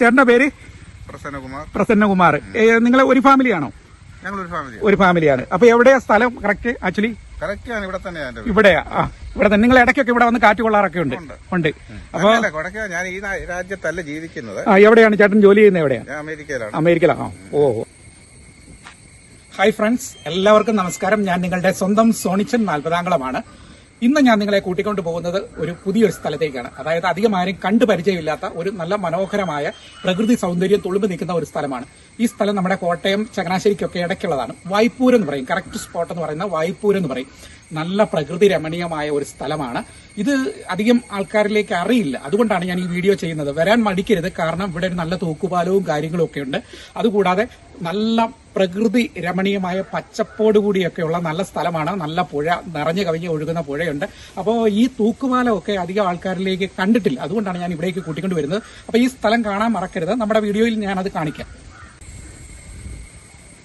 ചേട്ടന്റെ പേര്? പ്രസന്നകുമാർ. പ്രസന്നകുമാർ. നിങ്ങൾ ഒരു ഫാമിലിയാണോ? ഒരു ഫാമിലി ഒരു ഫാമിലിയാണ്. അപ്പൊ എവിടെയാ സ്ഥലം? Correct actually? ഇവിടെ തന്നെയാണ് ഇവിടെയാ? ആ ഇവിടെ തന്നെ. നിങ്ങൾ ഇടയ്ക്കൊക്കെ ഇവിടെ വന്ന് കാറ്റ് കൊള്ളാറൊക്കെ ഉണ്ട്. ഉണ്ട്. അപ്പൊ ഞാൻ ഈ രാജ്യത്തല്ല ജീവിക്കുന്നത്. എവിടെയാണ്? ചേട്ടൻ ജോലി ചെയ്യുന്നത് എവിടെയാണ് അമേരിക്കയിലാണ്. അമേരിക്കയിലാണോ ഓ ഹായ് ഫ്രണ്ട്സ് എല്ലാവർക്കും നമസ്കാരം. ഞാൻ നിങ്ങളുടെ സ്വന്തം സോണിച്ചൻ നാൽപ്പതാംകളമാണ് ഇന്ന് ഞാൻ നിങ്ങളെ കൂട്ടിക്കൊണ്ട് പോകുന്നത് ഒരു പുതിയൊരു സ്ഥലത്തേക്കാണ്. അതായത് അധികം ആരും കണ്ടു പരിചയമില്ലാത്ത ഒരു നല്ല മനോഹരമായ പ്രകൃതി സൗന്ദര്യം തുളുമ്പി നിൽക്കുന്ന ഒരു സ്ഥലമാണ്. ഈ സ്ഥലം നമ്മുടെ കോട്ടയം ചങ്ങനാശ്ശേരിക്കൊക്കെ ഇടയ്ക്കുള്ളതാണ്. വായ്പൂർ എന്ന് പറയും. കറക്റ്റ് സ്പോട്ട് എന്ന് പറയുന്ന വായ്പൂർ എന്ന് പറയും. നല്ല പ്രകൃതി രമണീയമായ ഒരു സ്ഥലമാണ്. ഇത് അധികം ആൾക്കാരിലേക്ക് അറിയില്ല. അതുകൊണ്ടാണ് ഞാൻ ഈ വീഡിയോ ചെയ്യുന്നത്. വരാൻ മടിക്കരുത്. കാരണം ഇവിടെ ഒരു നല്ല തൂക്കുപാലവും കാര്യങ്ങളും ഒക്കെ ഉണ്ട്. അതുകൂടാതെ നല്ല പ്രകൃതി രമണീയമായ പച്ചപ്പോട് കൂടിയൊക്കെയുള്ള നല്ല സ്ഥലമാണ്. നല്ല പുഴ നിറഞ്ഞു കവിഞ്ഞ് ഒഴുകുന്ന പുഴയുണ്ട്. അപ്പോൾ ഈ തൂക്കുപാലമൊക്കെ അധികം ആൾക്കാരിലേക്ക് കണ്ടിട്ടില്ല. അതുകൊണ്ടാണ് ഞാൻ ഇവിടേക്ക് കൂട്ടിക്കൊണ്ട് വരുന്നത്. അപ്പോൾ ഈ സ്ഥലം കാണാൻ മറക്കരുത്. നമ്മുടെ വീഡിയോയിൽ ഞാനത് കാണിക്കാം.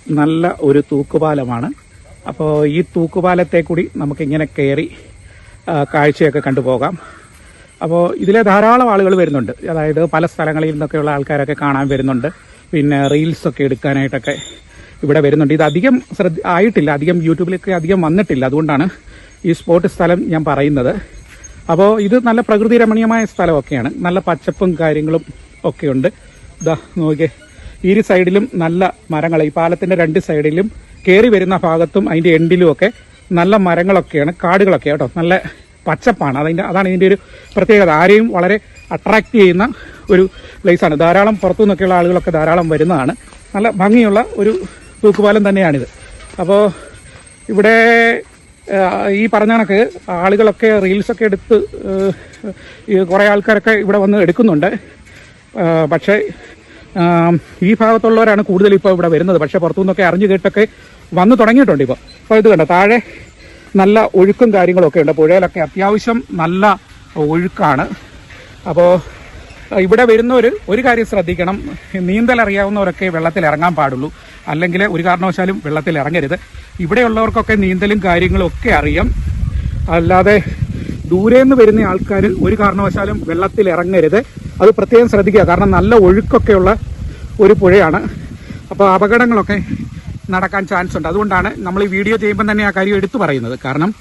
നല്ല ഒരു തൂക്കുപാലമാണ്. അപ്പോൾ ഈ തൂക്കുപാലത്തെ കൂടി നമുക്കിങ്ങനെ കയറി കാഴ്ചയൊക്കെ കണ്ടുപോകാം. അപ്പോൾ ഇതിലെ ധാരാളം ആളുകൾ വരുന്നുണ്ട്. അതായത് പല സ്ഥലങ്ങളിൽ നിന്നൊക്കെയുള്ള ആൾക്കാരൊക്കെ കാണാൻ വരുന്നുണ്ട്. പിന്നെ റീൽസൊക്കെ എടുക്കാനായിട്ടൊക്കെ ഇവിടെ വരുന്നുണ്ട്. ഇത് അധികം ശ്രദ്ധ ആയിട്ടില്ല. അധികം യൂട്യൂബിലൊക്കെ അധികം വന്നിട്ടില്ല. അതുകൊണ്ടാണ് ഈ സ്പോട്ട് സ്ഥലം ഞാൻ പറയുന്നത്. അപ്പോൾ ഇത് നല്ല പ്രകൃതി രമണീയമായ സ്ഥലമൊക്കെയാണ്. നല്ല പച്ചപ്പും കാര്യങ്ങളും ഒക്കെയുണ്ട്. ഇതാ നോക്കിയേ. ഈ സൈഡിലും നല്ല മരങ്ങൾ ഈ പാലത്തിന്റെ രണ്ട് സൈഡിലും കയറി വരുന്ന ഭാഗത്തും അതിന്റെ എൻഡിലും ഒക്കെ നല്ല മരങ്ങളൊക്കെയാണ് കാടുകളൊക്കെ കേട്ടോ. നല്ല പച്ചപ്പാണ്. അതിന്റെ അതാണ് ഇതിന്റെ ഒരു പ്രത്യേകത. ആരെയും വളരെ അട്രാക്റ്റ് ചെയ്യുന്ന ഒരു പ്ലേസാണ് ധാരാളം പുറത്തു നിന്നൊക്കെയുള്ള ആളുകളൊക്കെ ധാരാളം വരുന്നതാണ്. നല്ല ഭംഗിയുള്ള ഒരു തൂക്കുപാലം തന്നെയാണിത്. അപ്പോൾ ഇവിടെ ഈ പറഞ്ഞ കണക്ക് ആളുകളൊക്കെ റീൽസൊക്കെ എടുത്ത് കുറേ ആൾക്കാരൊക്കെ ഇവിടെ വന്ന് എടുക്കുന്നുണ്ട്. പക്ഷേ ഈ ഭാഗത്തുള്ളവരാണ് കൂടുതൽ ഇപ്പോൾ ഇവിടെ വരുന്നത്. പക്ഷേ പുറത്തുനിന്നൊക്കെ അറിഞ്ഞു കേട്ടൊക്കെ വന്നു തുടങ്ങിയിട്ടുണ്ട് ഇപ്പോൾ. അപ്പോൾ ഇത് കണ്ടോ താഴെ നല്ല ഒഴുക്കും കാര്യങ്ങളൊക്കെ ഉണ്ട്. പുഴയിലൊക്കെ അത്യാവശ്യം നല്ല ഒഴുക്കാണ്. അപ്പോൾ ഇവിടെ വരുന്നവർ ഒരു കാര്യം ശ്രദ്ധിക്കണം. നീന്തൽ അറിയാവുന്നവരൊക്കെ വെള്ളത്തിൽ ഇറങ്ങാൻ പാടുള്ളൂ. അല്ലെങ്കിൽ ഒരു കാരണവശാലും വെള്ളത്തിൽ ഇറങ്ങരുത്. ഇവിടെയുള്ളവർക്കൊക്കെ നീന്തലും കാര്യങ്ങളും ഒക്കെ അറിയാം. അല്ലാതെ ദൂരെ നിന്ന് വരുന്ന ആൾക്കാർ ഒരു കാരണവശാലും വെള്ളത്തിൽ ഇറങ്ങരുത്. അത് പ്രത്യേകം ശ്രദ്ധിക്കുക. കാരണം നല്ല ഒഴുക്കൊക്കെയുള്ള ഒരു പുഴയാണ്. അപ്പോൾ അപകടങ്ങളൊക്കെ നടക്കാൻ ചാൻസ് ഉണ്ട്. അതുകൊണ്ടാണ് നമ്മൾ ഈ വീഡിയോ ചെയ്യുമ്പോൾ തന്നെ ആ കാര്യം എടുത്തു പറയുന്നത്. കാരണം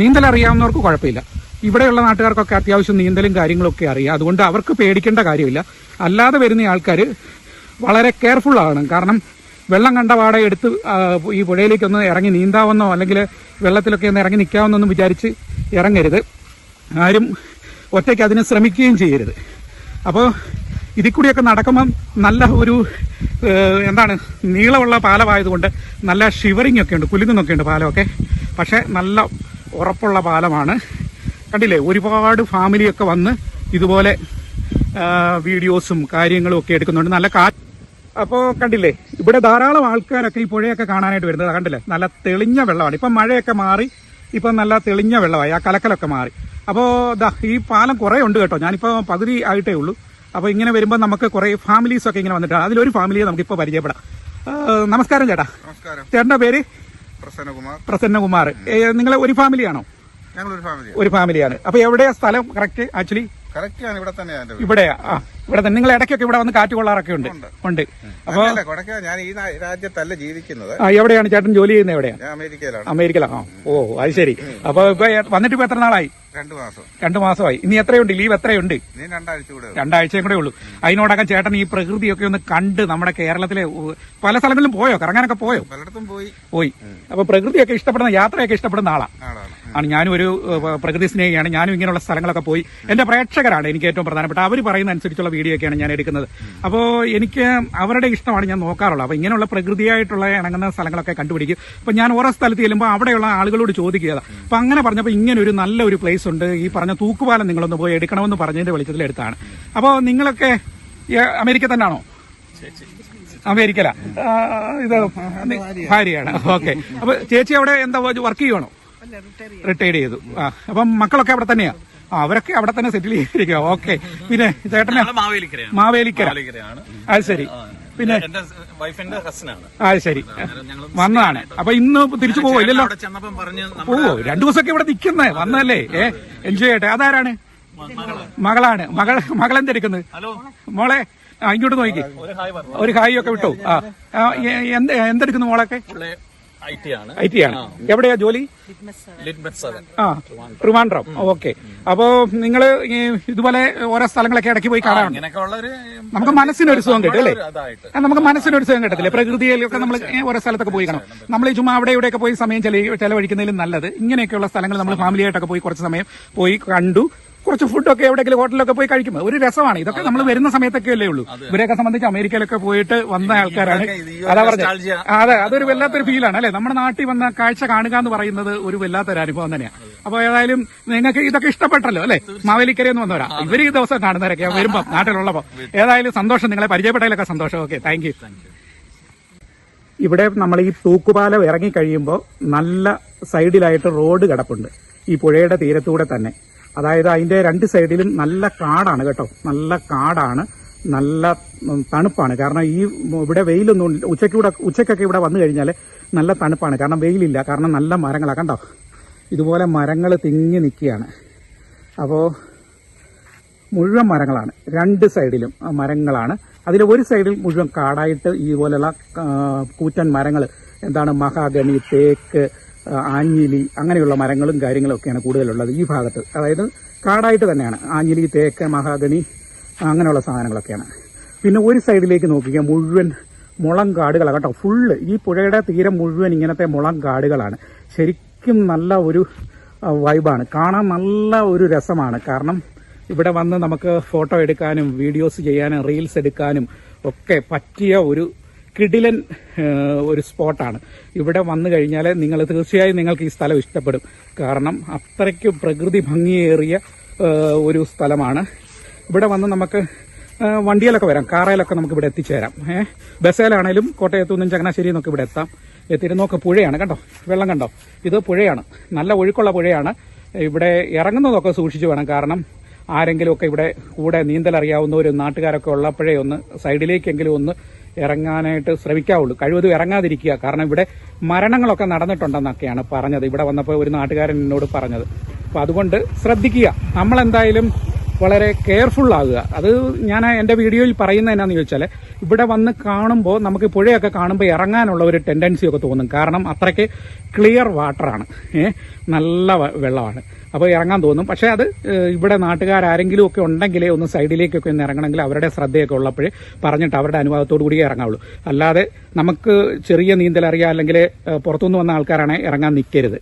നീന്തൽ അറിയാവുന്നവർക്ക് കുഴപ്പമില്ല. ഇവിടെയുള്ള നാട്ടുകാർക്കൊക്കെ അത്യാവശ്യം നീന്തലും കാര്യങ്ങളൊക്കെ അറിയാം. അതുകൊണ്ട് അവർക്ക് പേടിക്കേണ്ട കാര്യമില്ല. അല്ലാതെ വരുന്ന ആൾക്കാർ വളരെ കെയർഫുൾ ആണ്. കാരണം വെള്ളം കണ്ട പാടെ എടുത്ത് ഈ പുഴയിലേക്കൊന്ന് ഇറങ്ങി നീന്താവുന്നോ അല്ലെങ്കിൽ വെള്ളത്തിലൊക്കെ ഒന്ന് ഇറങ്ങി നിൽക്കാമെന്നൊന്നും വിചാരിച്ച് ഇറങ്ങരുത്. ആരും ഒറ്റയ്ക്ക് അതിനെ ശ്രമിക്കുകയും ചെയ്യരുത്. അപ്പോൾ ഇതിൽ കൂടിയൊക്കെ നടക്കുമ്പം നല്ല ഒരു എന്താണ് നീളമുള്ള പാലമായതുകൊണ്ട് നല്ല ഷിവറിംഗ് ഒക്കെ ഉണ്ട് കുലുങ്ങുന്നൊക്കെ ഉണ്ട് പാലമൊക്കെ. പക്ഷേ നല്ല ഉറപ്പുള്ള പാലമാണ്. കണ്ടില്ലേ ഒരുപാട് ഫാമിലിയൊക്കെ വന്ന് ഇതുപോലെ വീഡിയോസും കാര്യങ്ങളും ഒക്കെ എടുക്കുന്നുണ്ട്. നല്ല കാ അപ്പോൾ കണ്ടില്ലേ ഇവിടെ ധാരാളം ആൾക്കാരൊക്കെ ഈ പുഴയൊക്കെ കാണാനായിട്ട് വരുന്നത് കണ്ടില്ലേ? നല്ല തെളിഞ്ഞ വെള്ളമാണ്. ഇപ്പം മഴയൊക്കെ മാറി ഇപ്പം നല്ല തെളിഞ്ഞ വെള്ളമായി. ആ കലക്കലൊക്കെ മാറി. അപ്പോൾ ദാ ഈ പാലം കുറേ ഉണ്ട് കേട്ടോ. ഞാനിപ്പോൾ പകുതി ആയിട്ടേ ഉള്ളൂ. അപ്പോൾ ഇങ്ങനെ വരുമ്പോൾ നമുക്ക് കുറേ ഫാമിലീസ് ഒക്കെ ഇങ്ങനെ വന്നിട്ടാണ്. അതിലൊരു ഫാമിലിയെ നമുക്കിപ്പോൾ പരിചയപ്പെടാം. നമസ്കാരം ചേട്ടാ. നമസ്കാരം. ചേട്ടന്റെ പേര്? പ്രസന്നകുമാർ. പ്രസന്നകുമാർ. നിങ്ങൾ ഒരു ഫാമിലിയാണോ ഒരു ഫാമിലിയാണ് അപ്പൊ എവിടെയാ സ്ഥലം? കറക്റ്റ് ആക്ച്വലി ഇവിടെ തന്നെയാണ് ഇവിടെയാ. ആ ഇവിടെ തന്നെ. നിങ്ങൾ ഇടയ്ക്കൊക്കെ ഇവിടെ വന്ന് കാറ്റ് കൊള്ളാറൊക്കെ ഉണ്ട്. ഉണ്ട്. അപ്പൊ ഞാൻ ഈ രാജ്യത്തല്ല ജീവിക്കുന്നത്. ആ എവിടെയാണ് ചേട്ടൻ ജോലി ചെയ്യുന്നത് എവിടെയാണ് അമേരിക്കയിലാണ്. അമേരിക്കയിലാണോ ഓ അത് ശരി. അപ്പൊ ഇപ്പൊ വന്നിട്ട് ഇപ്പൊ എത്ര നാളായി? രണ്ടു മാസം. രണ്ടു മാസമായി. ഇനി എത്രയുണ്ട്? ലീവ് എത്രയുണ്ട്? രണ്ടാഴ്ചയും കൂടെ ഉള്ളൂ. അതിനോടൊക്കെ ചേട്ടൻ ഈ പ്രകൃതിയൊക്കെ ഒന്ന് കണ്ട് നമ്മുടെ കേരളത്തിലെ പല സ്ഥലങ്ങളിലും പോയോ? കറങ്ങാനൊക്കെ പോയോ? പലയിടത്തും പോയി. പോയി. അപ്പൊ പ്രകൃതിയൊക്കെ ഇഷ്ടപ്പെടുന്ന യാത്രയൊക്കെ ഇഷ്ടപ്പെടുന്ന ആളാ. ആളാണ്. ആണ്. ഞാനും ഒരു പ്രകൃതി സ്നേഹിയാണ്. ഞാനും ഇങ്ങനെയുള്ള സ്ഥലങ്ങളൊക്കെ പോയി എന്റെ പ്രേക്ഷകരാണ് എനിക്ക് ഏറ്റവും പ്രധാനപ്പെട്ട. അവർ പറയുന്ന അനുസരിച്ചുള്ള വീഡിയോ ഒക്കെയാണ് ഞാൻ എടുക്കുന്നത്. അപ്പോൾ എനിക്ക് അവരുടെ ഇഷ്ടമാണ് ഞാൻ നോക്കാറുള്ളത്. അപ്പോൾ ഇങ്ങനെയുള്ള പ്രകൃതിയായിട്ടുള്ള ഇണങ്ങുന്ന സ്ഥലങ്ങളൊക്കെ കണ്ടുപിടിക്കും. അപ്പോൾ ഞാൻ ഓരോ സ്ഥലത്ത് ചെല്ലുമ്പോൾ അവിടെയുള്ള ആളുകളോട് ചോദിക്കുക അപ്പോൾ അങ്ങനെ പറഞ്ഞപ്പോൾ ഇങ്ങനെ ഒരു നല്ല ഒരു പ്ലേസ് ഉണ്ട്. ഈ പറഞ്ഞ തൂക്കുപാലം നിങ്ങളൊന്ന് പോയി എടുക്കണമെന്ന് പറഞ്ഞതിന്റെ വെളിച്ചത്തിൽ എടുത്താണ്. അപ്പോൾ നിങ്ങളൊക്കെ അമേരിക്ക തന്നെയാണോ അമേരിക്കല ഇത് ഭാര്യയാണ്. ഓക്കെ. അപ്പൊ ചേച്ചി അവിടെ എന്താ വർക്ക് ചെയ്യുവാണോ? റിട്ടയർഡ് ചെയ്തു. ആ അപ്പം മക്കളൊക്കെ അവിടെ തന്നെയാ? ആ അവരൊക്കെ അവിടെ തന്നെ സെറ്റിൽ ചെയ്തിരിക്കുക ഓക്കെ പിന്നെ ചേട്ടന് മാവേലിക്കര. അത് ശരി. പിന്നെ എന്റെ വൈഫിന്റെ കസിനാണ് അത് ശരി. വന്നതാണ്. അപ്പൊ ഇന്ന് തിരിച്ചു പോവോ? ഇല്ലല്ലോ. പോവോ രണ്ടു ദിവസമൊക്കെ ഇവിടെ നിൽക്കുന്നേ. വന്നല്ലേ? ഏ എൻജോയ് ചെയ്യട്ടെ. അതാരാണ്? മകളാണ്. മകൾ മകൾ എന്തെടുക്കുന്നത് ഹലോ. മോളെ ആ, ഇങ്ങോട്ട് നോക്കി. ഒരു ഹായ് ഒക്കെ വിട്ടു. ആ എന്തെടുക്കുന്നു മോളൊക്കെ? ഐ ടി ആണ്. എവിടെയാ ജോലി? ആ ട്രിവാൻഡ്രം. ഓക്കെ. അപ്പോ നിങ്ങൾ ഇതുപോലെ ഓരോ സ്ഥലങ്ങളൊക്കെ ഇടയ്ക്ക് പോയി കാണാൻ നമുക്ക് മനസ്സിനൊരു സുഖം കിട്ടും അല്ലേ? നമുക്ക് മനസ്സിനൊരു സുഖം കിട്ടത്തില്ലേ. പ്രകൃതിയിലൊക്കെ നമ്മൾ ഓരോ സ്ഥലത്തൊക്കെ പോയി കാണാം. നമ്മൾ ഈ ചുമ്മാ അവിടെ ഇവിടെയൊക്കെ പോയി സമയം ചെലവ- ചെലവഴിക്കുന്നതിലും നല്ലത്. ഇങ്ങനെയൊക്കെയുള്ള സ്ഥലങ്ങൾ നമ്മൾ ഫാമിലിയായിട്ടൊക്കെ പോയി കുറച്ച് സമയം പോയി കണ്ടു. കുറച്ച് ഫുഡൊക്കെ എവിടെയെങ്കിലും ഹോട്ടലിലൊക്കെ പോയി കഴിക്കുമ്പോൾ ഒരു രസമാണ്. ഇതൊക്കെ നമ്മൾ വരുന്ന സമയത്തൊക്കെ അല്ലേ ഉള്ളൂ ഇവരെയൊക്കെ സംബന്ധിച്ച് അമേരിക്കയിലൊക്കെ പോയിട്ട് വന്ന ആൾക്കാരാണ്. അതാ പറഞ്ഞത് അതെ അതൊരു വല്ലാത്തൊരു ഫീലാണ് അല്ലെ? നമ്മുടെ നാട്ടിൽ വന്ന കാഴ്ച കാണുക എന്ന് പറയുന്നത് ഒരു വല്ലാത്തൊരു അനുഭവം തന്നെയാണ് അപ്പൊ ഏതായാലും നിങ്ങൾക്ക് ഇതൊക്കെ ഇഷ്ടപ്പെട്ടല്ലോ അല്ലെ? മാവേലിക്കരയിൽ നിന്ന് വന്നവരാ. ഇവർ ഈ ദിവസം കാണുന്നവരൊക്കെ. വരുമ്പോൾ നാട്ടിലുള്ളപ്പോൾ ഏതായാലും സന്തോഷം. നിങ്ങളെ പരിചയപ്പെട്ടതിലൊക്കെ സന്തോഷം. ഓക്കെ താങ്ക് യു ഇവിടെ നമ്മൾ ഈ തൂക്കുപാലം ഇറങ്ങി കഴിയുമ്പോൾ നല്ല സൈഡിലായിട്ട് റോഡ് കിടപ്പുണ്ട്. ഈ പുഴയുടെ തീരത്തൂടെ തന്നെ. അതായത് അതിന്റെ രണ്ട് സൈഡിലും നല്ല കാടാണ് കേട്ടോ. നല്ല കാടാണ്. നല്ല തണുപ്പാണ്. കാരണം ഈ ഇവിടെ വെയിലൊന്നും ഉച്ചയ്ക്ക് ഇവിടെ ഉച്ചയ്ക്കൊക്കെ ഇവിടെ വന്നു കഴിഞ്ഞാൽ നല്ല തണുപ്പാണ്. കാരണം വെയിലില്ല. കാരണം നല്ല മരങ്ങളാണ് കണ്ടോ? ഇതുപോലെ മരങ്ങൾ തിങ്ങി നിൽക്കുകയാണ്. അപ്പോൾ മുഴുവൻ മരങ്ങളാണ്. രണ്ട് സൈഡിലും മരങ്ങളാണ്. അതിൽ ഒരു സൈഡിൽ മുഴുവൻ കാടായിട്ട് ഇതുപോലെയുള്ള കൂറ്റൻ മരങ്ങൾ എന്താണ് മഹാഗണി തേക്ക് ആഞ്ഞിലി അങ്ങനെയുള്ള മരങ്ങളും കാര്യങ്ങളും ഒക്കെയാണ് കൂടുതലുള്ളത് ഈ ഭാഗത്ത്. അതായത് കാടായിട്ട് തന്നെയാണ്. ആഞ്ഞിലി തേക്ക് മഹാഗണി അങ്ങനെയുള്ള സാധനങ്ങളൊക്കെയാണ്. പിന്നെ ഒരു സൈഡിലേക്ക് നോക്കിയാൽ മുഴുവൻ മുളം കാടുകളാണ് കേട്ടോ. ഫുള്ള് ഈ പുഴയുടെ തീരം മുഴുവൻ ഇങ്ങനത്തെ മുളം കാടുകളാണ്. ശരിക്കും നല്ല ഒരു വൈബാണ് കാണാൻ നല്ല ഒരു രസമാണ്. കാരണം ഇവിടെ വന്ന് നമുക്ക് ഫോട്ടോ എടുക്കാനും വീഡിയോസ് ചെയ്യാനും റീൽസ് എടുക്കാനും ഒക്കെ പറ്റിയ ഒരു കിടിലൻ ഒരു സ്പോട്ടാണ്. ഇവിടെ വന്നു കഴിഞ്ഞാൽ നിങ്ങൾ തീർച്ചയായും നിങ്ങൾക്ക് ഈ സ്ഥലം ഇഷ്ടപ്പെടും. കാരണം അത്രയ്ക്ക് പ്രകൃതി ഭംഗിയേറിയ ഒരു സ്ഥലമാണ്. ഇവിടെ വന്ന് നമുക്ക് വണ്ടിയിലൊക്കെ വരാം. കാറയിലൊക്കെ നമുക്ക് ഇവിടെ എത്തിച്ചേരാം. ഏഹ് ബസ്സിലാണേലും കോട്ടയത്തു നിന്നും ചങ്ങനാശ്ശേരി നിന്നൊക്കെ ഇവിടെ എത്താം. തിരുനോക്ക് പുഴയാണ് കണ്ടോ? വെള്ളം കണ്ടോ? ഇത് പുഴയാണ്. നല്ല ഒഴുക്കുള്ള പുഴയാണ്. ഇവിടെ ഇറങ്ങുന്നതൊക്കെ സൂക്ഷിച്ചു വേണം. കാരണം ആരെങ്കിലുമൊക്കെ ഇവിടെ കൂടെ നീന്തലറിയാവുന്ന ഒരു നാട്ടുകാരൊക്കെ ഉള്ളപ്പോഴേ ഒന്ന് സൈഡിലേക്കെങ്കിലും ഒന്ന് ഇറങ്ങാനായിട്ട് ശ്രമിക്കാവുള്ളൂ. കഴിവതും ഇറങ്ങാതിരിക്കുക. കാരണം ഇവിടെ മരണങ്ങളൊക്കെ നടന്നിട്ടുണ്ടെന്നൊക്കെയാണ് പറഞ്ഞത്. ഇവിടെ വന്നപ്പോൾ ഒരു നാട്ടുകാരൻ എന്നോട് പറഞ്ഞത്. അപ്പോൾ അതുകൊണ്ട് ശ്രദ്ധിക്കുക. നമ്മളെന്തായാലും വളരെ കെയർഫുൾ ആകുക. അത് ഞാൻ എന്റെ വീഡിയോയിൽ പറയുന്നത് എന്നാന്ന് ചോദിച്ചാൽ ഇവിടെ വന്ന് കാണുമ്പോൾ നമുക്ക് പുഴയൊക്കെ കാണുമ്പോൾ ഇറങ്ങാനുള്ള ഒരു ടെൻഡൻസി ഒക്കെ തോന്നും. കാരണം അത്രയ്ക്ക് ക്ലിയർ വാട്ടറാണ്. നല്ല വെള്ളമാണ്. അപ്പോൾ ഇറങ്ങാൻ തോന്നും. പക്ഷേ അത് ഇവിടെ നാട്ടുകാരെങ്കിലും ഒക്കെ ഉണ്ടെങ്കിലേ ഒന്ന് സൈഡിലേക്കൊക്കെ ഒന്ന് ഇറങ്ങണമെങ്കിൽ അവരുടെ ശ്രദ്ധയൊക്കെ ഉള്ളപ്പോഴേ പറഞ്ഞിട്ട് അവരുടെ അനുവാദത്തോടു കൂടിയേ ഇറങ്ങാവുള്ളൂ. അല്ലാതെ നമുക്ക് ചെറിയ നീന്തൽ അറിയാം അല്ലെങ്കിൽ പുറത്തുനിന്ന് വന്ന ആൾക്കാരാണ് ഇറങ്ങാൻ നിൽക്കരുത്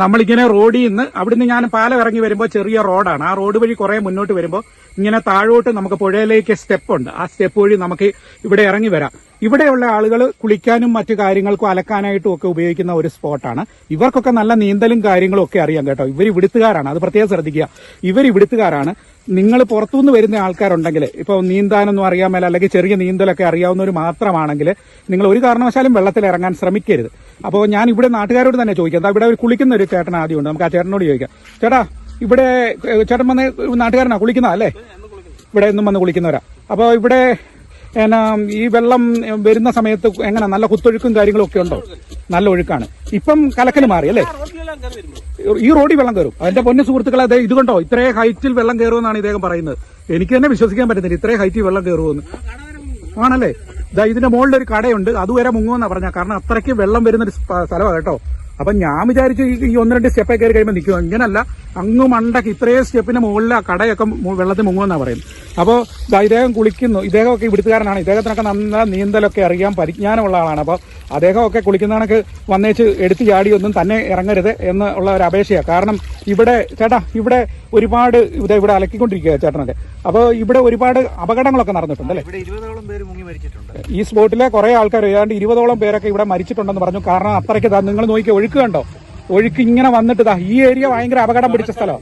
നമ്മളിങ്ങനെ റോഡിൽ നിന്ന് അവിടുന്ന് ഞാൻ പാലം ഇറങ്ങി വരുമ്പോൾ ചെറിയ റോഡാണ്. ആ റോഡ് വഴി കുറേ മുന്നോട്ട് വരുമ്പോൾ ഇങ്ങനെ താഴോട്ട് നമുക്ക് പുഴയിലേക്ക് സ്റ്റെപ്പ് ഉണ്ട് ആ സ്റ്റെപ്പ് വഴി നമുക്ക് ഇവിടെ ഇറങ്ങി വരാം. ഇവിടെയുള്ള ആളുകൾ കുളിക്കാനും മറ്റു കാര്യങ്ങൾക്കും അലക്കാനായിട്ടും ഒക്കെ ഉപയോഗിക്കുന്ന ഒരു സ്പോട്ടാണ്. ഇവർക്കൊക്കെ നല്ല നീന്തലും കാര്യങ്ങളും ഒക്കെ അറിയാം കേട്ടോ. ഇവർ ഇവിടുത്തുകാരാണ്. അത് പ്രത്യേകം ശ്രദ്ധിക്കുക. ഇവർ ഇവിടുത്തുകാരാണ്. നിങ്ങൾ പുറത്തുനിന്ന് വരുന്ന ആൾക്കാരുണ്ടെങ്കിൽ ഇപ്പോൾ നീന്താനൊന്നും അറിയാൻ മേല അല്ലെങ്കിൽ ചെറിയ നീന്തലൊക്കെ അറിയാവുന്നവർ മാത്രമാണെങ്കിൽ നിങ്ങൾ ഒരു കാരണവശാലും വെള്ളത്തിൽ ഇറങ്ങാൻ ശ്രമിക്കരുത്. അപ്പോൾ ഞാൻ ഇവിടെ നാട്ടുകാരോട് തന്നെ ചോദിക്കാം. ഇവിടെ ഒരു കുളിക്കുന്ന ഒരു ചേട്ടൻ ആദ്യമുണ്ട് നമുക്ക് ആ ചേട്ടനോട് ചോദിക്കാം. ചേട്ടാ ഇവിടെ ചേട്ടൻ വന്ന് നാട്ടുകാരനാ കുളിക്കുന്ന അല്ലേ ഇവിടെ ഒന്നും വന്ന് കുളിക്കുന്നവരാ. അപ്പോൾ ഇവിടെ ഈ വെള്ളം വരുന്ന സമയത്ത് എങ്ങനെ നല്ല കുത്തൊഴുക്കും കാര്യങ്ങളും ഒക്കെ ഉണ്ടോ? നല്ല ഒഴുക്കാണ്. ഇപ്പം കലക്കൽ മാറി അല്ലേ? ഈ റോഡിൽ വെള്ളം കയറും. അതിന്റെ പൊന്നു സുഹൃത്തുക്കളെ അതെ കണ്ടോ? ഇത്രേ ഹൈറ്റിൽ വെള്ളം കയറുമെന്നാണ് ഇദ്ദേഹം പറയുന്നത്. എനിക്ക് തന്നെ വിശ്വസിക്കാൻ പറ്റുന്നില്ല ഇത്രേ ഹൈറ്റിൽ വെള്ളം കയറുമെന്ന്. ആണല്ലേ? ഇതാ ഇതിന്റെ മുകളിൽ ഒരു കടയുണ്ട്. അതുവരെ മുങ്ങുമെന്നാ പറഞ്ഞ കാരണം അത്രയ്ക്ക് വെള്ളം വരുന്ന ഒരു സ്ഥലമാണ് കേട്ടോ. അപ്പൊ ഞാൻ വിചാരിച്ചു ഈ- ഒന്ന് രണ്ട് സ്റ്റെപ്പ് കയറി കഴിയുമ്പോൾ നിൽക്കും ഇങ്ങനല്ല. അങ്ങ് മണ്ടക്ക് ഇത്രയും സ്റ്റെപ്പിന്റെ മുകളിൽ ആ കടയൊക്കെ വെള്ളത്തിൽ മുങ്ങുമെന്നാ പറയുന്നത്. അപ്പോൾ ഇദ്ദേഹം കുളിക്കുന്നു. ഇദ്ദേഹമൊക്കെ ഇവിടുത്തുകാരനാണ്. ഇദ്ദേഹത്തിനൊക്കെ നല്ല നീന്തലൊക്കെ അറിയാൻ പരിജ്ഞാനമുള്ള ആളാണ്. അപ്പോൾ അദ്ദേഹമൊക്കെ കുളിക്കുന്നവണക്ക് വന്നേച്ച് എടുത്തു ചാടിയൊന്നും തന്നെ ഇറങ്ങരുത് എന്ന് ഉള്ള ഒരു അപേക്ഷയാണ് കാരണം ഇവിടെ ചേട്ടാ ഇവിടെ ഒരുപാട് ഇത് ഇവിടെ അലക്കിക്കൊണ്ടിരിക്കുക ചേട്ടനൊക്കെ. അപ്പോൾ ഇവിടെ ഒരുപാട് അപകടങ്ങളൊക്കെ നടന്നിട്ടുണ്ട് അല്ലേ? ഇവിടെ ഇരുപതോളം പേര് മുങ്ങി മരിച്ചിട്ടുണ്ട്. ഈ സ്പോട്ടിലെ കുറേ ആൾക്കാർ ഏതാണ്ട് ഇരുപതോളം പേരൊക്കെ ഇവിടെ മരിച്ചിട്ടുണ്ടെന്ന് പറഞ്ഞു. കാരണം അത്രയ്ക്ക് നിങ്ങൾ നോക്കി ഒഴുക്ക് കണ്ടോ? ഒഴുക്ക് ഇങ്ങനെ വന്നിട്ട് ദാ ഈ ഏരിയ ഭയങ്കര അപകടം പിടിച്ച സ്ഥലം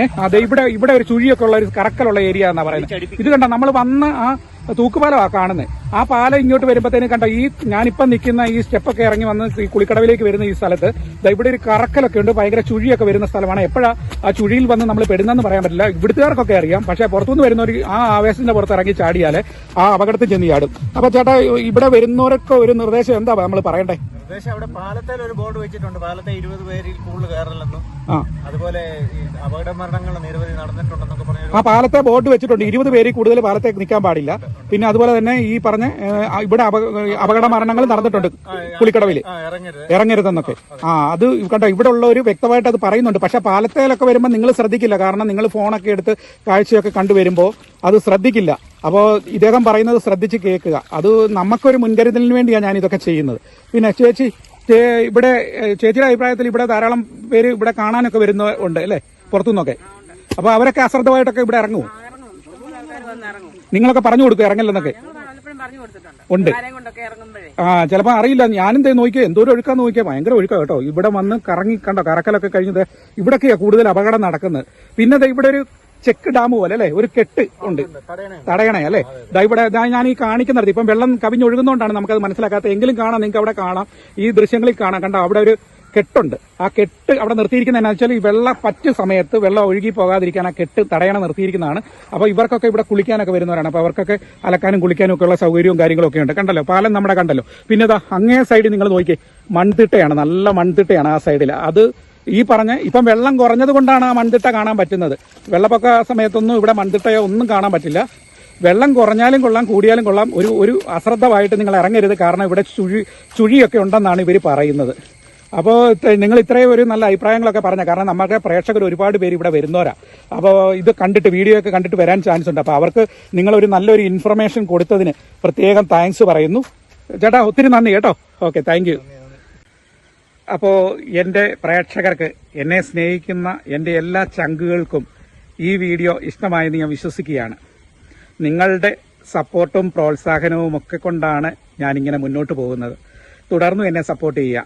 ഏഹ് അതെ ഇവിടെ ഇവിടെ ഒരു ചുഴിയൊക്കെ ഉള്ള ഒരു കറക്കലുള്ള ഏരിയ എന്നാ പറയുന്നത്. ഇത് കണ്ടോ? നമ്മൾ വന്ന ആ തൂക്കുപാലമാണ് കാണുന്നത് ആ പാലം ഇങ്ങോട്ട് വരുമ്പോഴത്തേന് കണ്ടോ ഈ ഞാനിപ്പം നിൽക്കുന്ന ഈ സ്റ്റെപ്പൊക്കെ ഇറങ്ങി വന്ന് ഈ കുളിക്കടവിലേക്ക് വരുന്ന ഈ സ്ഥലത്ത് ഇവിടെ ഒരു കറക്കലൊക്കെ ഉണ്ട് ഭയങ്കര ചുഴിയൊക്കെ വരുന്ന സ്ഥലമാണ്. എപ്പോഴാ ആ ചുഴിയിൽ വന്ന് നമ്മൾ പെടുന്നെന്ന് പറയാൻ പറ്റില്ല. ഇവിടുത്തുകാർക്കൊക്കെ അറിയാം. പക്ഷേ പുറത്തുനിന്ന് വരുന്നവർ ആ ആവേശത്തിന്റെ പുറത്ത് ഇറങ്ങി ചാടിയാൽ ആ അപകടത്തിൽ ചെന്ന് ചാടും. അപ്പൊ ചേട്ടാ ഇവിടെ വരുന്നവരൊക്കെ ഒരു നിർദ്ദേശം എന്താ നമ്മൾ പറയണ്ടേ? ഉദ്ദേശം അവിടെ പാലത്തേൽ ഒരു ബോർഡ് വെച്ചിട്ടുണ്ട്. പാലത്തെ ഇരുപത് പേരിൽ കൂടുതൽ കയറില്ലെന്നും ആ. അതുപോലെ അപകട മരണങ്ങൾ നിരവധി നടന്നിട്ടുണ്ടെന്നൊക്കെ പറഞ്ഞു ആ പാലത്തെ ബോർഡ് വെച്ചിട്ടുണ്ട്. ഇരുപത് പേരിൽ കൂടുതൽ പാലത്തെ നിൽക്കാൻ പാടില്ല. പിന്നെ അതുപോലെ തന്നെ ഈ പറഞ്ഞ ഇവിടെ അപകട മരണങ്ങൾ നടന്നിട്ടുണ്ട് പുളിക്കടവിൽ ഇറങ്ങരുതെന്നൊക്കെ. ആ അത് കണ്ടോ ഇവിടെ ഉള്ളവർ വ്യക്തമായിട്ട് അത് പറയുന്നുണ്ട്. പക്ഷെ പാലത്തേലൊക്കെ വരുമ്പോൾ നിങ്ങൾ ശ്രദ്ധിക്കില്ല. കാരണം നിങ്ങൾ ഫോണൊക്കെ എടുത്ത് കാഴ്ചയൊക്കെ കണ്ടുവരുമ്പോൾ അത് ശ്രദ്ധിക്കില്ല. അപ്പോൾ ഇദ്ദേഹം പറയുന്നത് ശ്രദ്ധിച്ച് കേൾക്കുക. അത് നമുക്കൊരു മുൻകരുതലിന് വേണ്ടിയാണ് ഞാൻ ഇതൊക്കെ ചെയ്യുന്നത്. പിന്നെ ചേച്ചി ഇവിടെ ചേച്ചിയുടെ അഭിപ്രായത്തിൽ ഇവിടെ ധാരാളം പേര് ഇവിടെ കാണാനൊക്കെ വരുന്ന ഉണ്ട് അല്ലേ? പുറത്തുനിന്നൊക്കെ. അപ്പോൾ അവരൊക്കെ അശ്രദ്ധമായിട്ടൊക്കെ ഇവിടെ ഇറങ്ങുമോ നിങ്ങളൊക്കെ പറഞ്ഞു കൊടുക്കും ഇറങ്ങില്ലെന്നൊക്കെ. ഉണ്ട്. ആ ചിലപ്പോ അറിയില്ല. ഞാനും ദേ നോക്കിയേ എന്തോരം ഒഴുക്കാന്ന് നോക്കിയാ. ഭയങ്കര ഒഴുക്കാ കേട്ടോ. ഇവിടെ വന്ന് കറങ്ങി കണ്ടോ കറക്കലൊക്കെ കഴിഞ്ഞത് ഇവിടൊക്കെയാ കൂടുതൽ അപകടം നടക്കുന്നത്. പിന്നെ ഇവിടെ ഒരു ചെക്ക് ഡാം പോലെ അല്ലെ? ഒരു കെട്ട് ഉണ്ട്. തടയണേ അല്ലെ? ഇവിടെ ഞാൻ ഈ കാണിക്കുന്നിടത്ത് ഇപ്പം വെള്ളം കവിഞ്ഞൊഴുകുന്നോണ്ടാണ് നമുക്കത് മനസ്സിലാക്കാത്തത്. എങ്കിലും കാണാം നിങ്ങൾക്ക് അവിടെ കാണാം. ഈ ദൃശ്യങ്ങളിൽ കാണാം. കണ്ടോ അവിടെ ഒരു കെട്ടുണ്ട്. ആ കെട്ട് അവിടെ നിർത്തിയിരിക്കുന്ന എന്നാ വെച്ചാൽ ഈ വെള്ളം പറ്റ സമയത്ത് വെള്ളം ഒഴുകി പോകാതിരിക്കാൻ ആ കെട്ട് തടയണ നിർത്തിയിരിക്കുന്നതാണ്. അപ്പോൾ ഇവർക്കൊക്കെ ഇവിടെ കുളിക്കാനൊക്കെ വരുന്നവരാണ്. അപ്പോൾ അവർക്കൊക്കെ അലക്കാനും കുളിക്കാനും ഒക്കെ ഉള്ള സൗകര്യവും കാര്യങ്ങളൊക്കെ ഉണ്ട്. കണ്ടല്ലോ പാലം നമ്മുടെ കണ്ടല്ലോ. പിന്നെ അങ്ങേ സൈഡിൽ നിങ്ങൾ നോക്കിയേ മൺതിട്ടയാണ് നല്ല മൺതിട്ടയാണ് ആ സൈഡിൽ അത് ഈ പറഞ്ഞ ഇപ്പം വെള്ളം കുറഞ്ഞത് കൊണ്ടാണ് ആ മൺതിട്ട കാണാൻ പറ്റുന്നത്. വെള്ളപ്പൊക്ക സമയത്തൊന്നും ഇവിടെ മൺതിട്ടയോ ഒന്നും കാണാൻ പറ്റില്ല. വെള്ളം കുറഞ്ഞാലും കൊള്ളാം കൂടിയാലും കൊള്ളാം. ഒരു ഒരു അശ്രദ്ധമായിട്ട് നിങ്ങൾ ഇറങ്ങരുത്. കാരണം ഇവിടെ ചുഴി ചുഴിയൊക്കെ ഉണ്ടെന്നാണ് ഇവർ പറയുന്നത്. അപ്പോൾ നിങ്ങൾ ഇത്രയും ഒരു നല്ല അഭിപ്രായങ്ങളൊക്കെ പറഞ്ഞ കാരണം നമ്മുടെ പ്രേക്ഷകർ ഒരുപാട് പേര് ഇവിടെ വരുന്നവരാ. അപ്പോൾ ഇത് കണ്ടിട്ട് വീഡിയോ ഒക്കെ കണ്ടിട്ട് വരാൻ ചാൻസ് ഉണ്ട്. അപ്പോൾ അവർക്ക് നിങ്ങളൊരു നല്ലൊരു ഇൻഫർമേഷൻ കൊടുത്തതിന് പ്രത്യേകം താങ്ക്സ് പറയുന്നു. ചേട്ടാ ഒത്തിരി നന്ദി കേട്ടോ. ഓക്കെ താങ്ക് അപ്പോൾ എന്റെ പ്രേക്ഷകർക്ക് എന്നെ സ്നേഹിക്കുന്ന എന്റെ എല്ലാ ചങ്കുകൾക്കും ഈ വീഡിയോ ഇഷ്ടമായെന്ന് ഞാൻ വിശ്വസിക്കുകയാണ്. നിങ്ങളുടെ സപ്പോർട്ടും പ്രോത്സാഹനവും ഒക്കെ കൊണ്ടാണ് ഞാനിങ്ങനെ മുന്നോട്ട് പോകുന്നത്. തുടർന്നും എന്നെ സപ്പോർട്ട് ചെയ്യുക.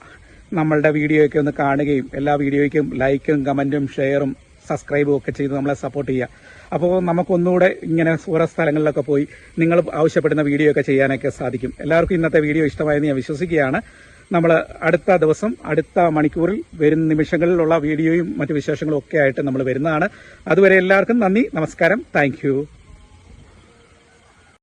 നമ്മളുടെ വീഡിയോയൊക്കെ ഒന്ന് കാണുകയും എല്ലാ വീഡിയോയ്ക്കും ലൈക്കും കമന്റും ഷെയറും സബ്സ്ക്രൈബും ഒക്കെ ചെയ്ത് നമ്മളെ സപ്പോർട്ട് ചെയ്യുക. അപ്പോൾ നമുക്കൊന്നുകൂടെ ഇങ്ങനെ ഓരോ സ്ഥലങ്ങളിലൊക്കെ പോയി നിങ്ങൾ ആവശ്യപ്പെടുന്ന വീഡിയോ ഒക്കെ ചെയ്യാനൊക്കെ സാധിക്കും. എല്ലാവർക്കും ഇന്നത്തെ വീഡിയോ ഇഷ്ടമായെന്ന് ഞാൻ വിശ്വസിക്കുകയാണ്. നമ്മൾ അടുത്ത ദിവസം അടുത്ത മണിക്കൂറിൽ വരുന്ന നിമിഷങ്ങളിലുള്ള വീഡിയോയും മറ്റു വിശേഷങ്ങളും ഒക്കെ ആയിട്ട് നമ്മൾ വരുന്നതാണ്. അതുവരെ എല്ലാവർക്കും നന്ദി നമസ്കാരം. താങ്ക്